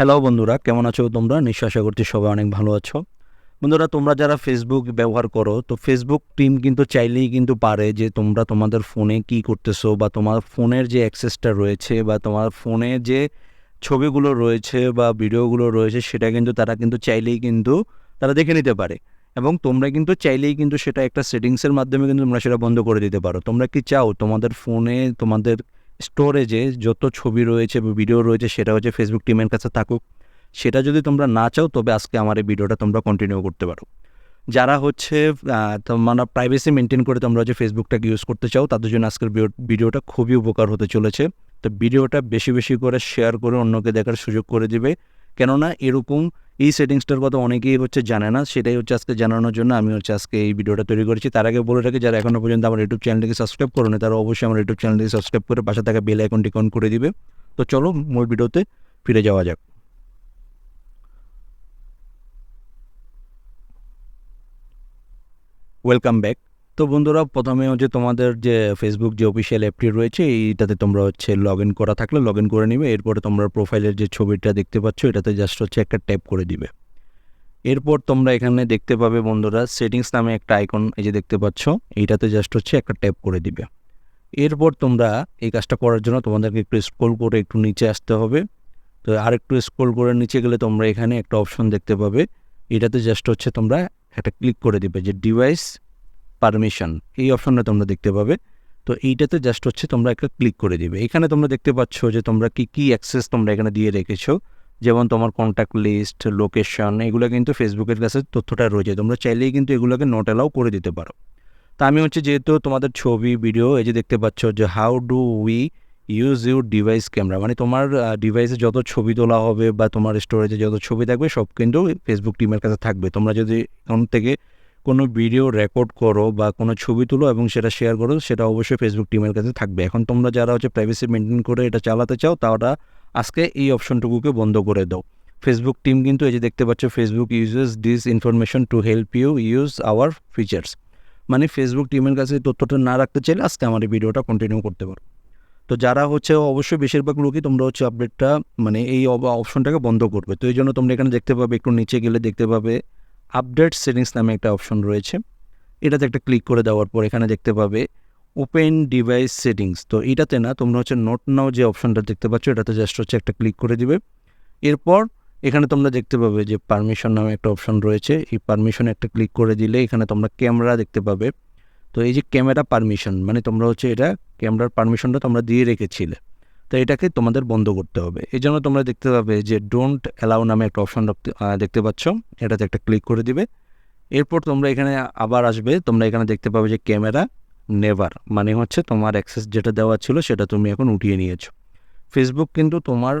Hello বন্ধুরা, কেমন আছো তোমরা? নিশ্চয় আশা করছি সবাই অনেক ভালো আছো। বন্ধুরা, তোমরা যারা ফেসবুক ব্যবহার করো, তো ফেসবুক টিম কিন্তু চাইলেই কিন্তু পারে যে তোমরা তোমাদের ফোনে কি করতেছো বা তোমার ফোনের যে অ্যাক্সেসটা রয়েছে বা তোমার ফোনে যে ছবিগুলো রয়েছে বা ভিডিওগুলো রয়েছে, সেটা কিন্তু তারা কিন্তু চাইলেই কিন্তু তারা দেখে নিতে পারে। এবং তোমরা কিন্তু চাইলেই কিন্তু সেটা একটা সেটিংসের মাধ্যমে কিন্তু তোমরা সেটা বন্ধ করে দিতে পারো। তোমরা কি চাও? তোমাদের ফোনে তোমাদের স্টোরেজে যত ছবি রয়েছে বা ভিডিও রয়েছে, সেটা হচ্ছে ফেসবুক টিমের কাছে থাকুক। সেটা যদি তোমরা না চাও, তবে আজকে আমার এই ভিডিওটা তোমরা কন্টিনিউ করতে পারো। যারা হচ্ছে তোমরা প্রাইভেসি মেনটেন করে তোমরা হচ্ছে ফেসবুকটাকে ইউজ করতে চাও, তাদের জন্য আজকের ভিডিওটা খুবই উপকার হতে চলেছে। তো ভিডিওটা বেশি বেশি করে শেয়ার করে অন্যকে দেখার সুযোগ করে দিবে। কেননা এরকম এই সেটিংসটার কথা অনেকেই হচ্ছে জানে না, সেটাই হচ্ছে আজকে জানানোর জন্য আমি হচ্ছে আজকে এই ভিডিওটা তৈরি করেছি। তার আগে বলে রাখি, যারা এখনও পর্যন্ত আমার ইউটিউব চ্যানেলটিকে সাবস্ক্রাইব করুন, তারা অবশ্যই আমার ইউটিউব চ্যানেলটিকে সাবস্ক্রাইব করে পাশে থাকা বেল আইকনটি অন করে দিবে। তো চলো, মূল ভিডিওতে ফিরে যাওয়া যাক। ওয়েলকাম ব্যাক তো বন্ধুরা, প্রথমে হচ্ছে তোমাদের যে ফেসবুক যে অফিসিয়াল অ্যাপটি রয়েছে, এইটাতে তোমরা হচ্ছে লগ ইন করা থাকলে লগ ইন করে নিবে। এরপরে তোমরা প্রোফাইলের যে ছবিটা দেখতে পাচ্ছ, এটাতে জাস্ট হচ্ছে একটা ট্যাপ করে দিবে। এরপর তোমরা এখানে দেখতে পাবে বন্ধুরা সেটিংস নামে একটা আইকন এই যে দেখতে পাচ্ছ, এইটাতে জাস্ট হচ্ছে একটা ট্যাপ করে দিবে। এরপর তোমরা এই কাজটা করার জন্য তোমাদেরকে একটু স্ক্রল করে একটু নিচে আসতে হবে। তো আর একটু স্ক্রল করে নিচে গেলে তোমরা এখানে একটা অপশন দেখতে পাবে। এটাতে জাস্ট হচ্ছে তোমরা একটা ক্লিক করে দিবে যে ডিভাইস পারমিশন এই অপশনটা তোমরা দেখতে পাবে। তো এইটাতে জাস্ট হচ্ছে তোমরা একটা ক্লিক করে দিবে। এখানে তোমরা দেখতে পাচ্ছ যে তোমরা কি কি অ্যাক্সেস তোমরা এখানে দিয়ে রেখেছো। যেমন তোমার কন্ট্যাক্ট লিস্ট লোকেশন এগুলো কিন্তু ফেসবুকের কাছে তথ্যটা রয়েছে। তোমরা চাইলেই কিন্তু এগুলোকে নোট অ্যালাউ করে দিতে পারো। তা আমি হচ্ছে যেহেতু তোমাদের ছবি ভিডিও এই যে দেখতে পাচ্ছ যে how do we use your device camera মানে তোমার ডিভাইসে যত ছবি তোলা হবে বা তোমার স্টোরেজে যত ছবি থাকবে সব কিন্তু ফেসবুক টিমের কাছে থাকবে। তোমরা যদি এখন থেকে কোনো ভিডিও রেকর্ড করো বা কোনো ছবি তুলো এবং সেটা শেয়ার করো, সেটা অবশ্যই ফেসবুক টিমের কাছে থাকবে। এখন তোমরা যারা হচ্ছে প্রাইভেসি মেনটেন করে এটা চালাতে চাও, তারা আজকে এই অপশনটুকুকে বন্ধ করে দাও। ফেসবুক টিম কিন্তু এই যে দেখতে পাচ্ছ Facebook uses this information to help you use our features মানে ফেসবুক টিমের কাছে তথ্যটা না রাখতে চাইলে আজকে আমার এই ভিডিওটা কন্টিনিউ করতে পারো। তো যারা হচ্ছে অবশ্যই বেশিরভাগ লোকই তোমরা হচ্ছে আপডেটটা মানে এই অপশনটাকে বন্ধ করবে। তো এই জন্য তোমরা এখানে দেখতে পাবে, একটু নিচে গেলে দেখতে পাবে আপডেট সেটিংস নামে একটা অপশন রয়েছে। এটাতে একটা ক্লিক করে দেওয়ার পর এখানে দেখতে পাবে ওপেন ডিভাইস সেটিংস। তো এটাতে না, তোমরা হচ্ছে নোট নাও যে অপশনটা দেখতে পাচ্ছ, এটাতে জাস্ট হচ্ছে একটা ক্লিক করে দিবে। এরপর এখানে তোমরা দেখতে পাবে যে পারমিশন নামে একটা অপশন রয়েছে। এই পারমিশনে একটা ক্লিক করে দিলে এখানে তোমরা ক্যামেরা দেখতে পাবে। তো এই যে ক্যামেরা পারমিশন মানে তোমরা হচ্ছে এটা ক্যামেরার পারমিশনটা তোমরা দিয়ে রেখেছিলে। তো এটাকে তোমাদের বন্ধ করতে হবে। এই জন্য তোমরা দেখতে পাবে যে ডোন্ট অ্যালাউ নামে একটা অপশন দেখতে পাচ্ছ। এটাতে একটা ক্লিক করে দিবে। এরপর তোমরা এখানে আবার আসবে। তোমরা এখানে দেখতে পাবে যে ক্যামেরা নেভার মানে হচ্ছে তোমার অ্যাক্সেস যেটা দেওয়া ছিল সেটা তুমি এখন উঠিয়ে নিয়েছো। ফেসবুক কিন্তু তোমার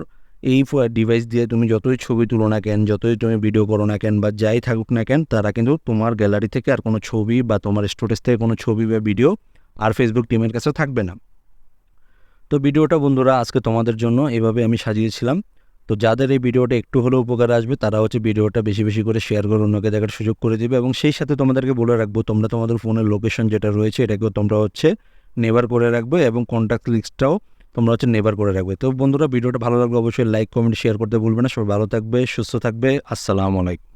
এই ডিভাইস দিয়ে তুমি যতই ছবি তুলো না কেন, যতই তুমি ভিডিও করো না কেন বা যাই থাকুক না কেন, তারা কিন্তু তোমার গ্যালারি থেকে আর কোনো ছবি বা তোমার স্টোরেজ থেকে কোনো ছবি বা ভিডিও আর ফেসবুক টিমের কাছে থাকবে না। তো ভিডিওটা বন্ধুরা আজকে তোমাদের জন্য এভাবে আমি সাজিয়েছিলাম। তো যাদের এই ভিডিওটা একটু হলেও উপকার আসবে, তারা হচ্ছে ভিডিওটা বেশি বেশি করে শেয়ার করে অন্যকে দেখার সুযোগ করে দিবে এবং সেই সাথে তোমাদেরকে বলে রাখব, তোমরা তোমাদের ফোনের লোকেশন যেটা রয়েছে, এটাকেও তোমরা হচ্ছে নেভার করে রাখবে এবং কন্ট্যাক্ট লিস্টটাও তোমরা হচ্ছে নেভার করে রাখবে। তো বন্ধুরা, ভিডিওটা ভালো লাগবে অবশ্যই লাইক কমেন্ট শেয়ার করতে ভুলবে না। সবাই ভালো থাকবে, সুস্থ থাকবে। আসসালামু আলাইকুম।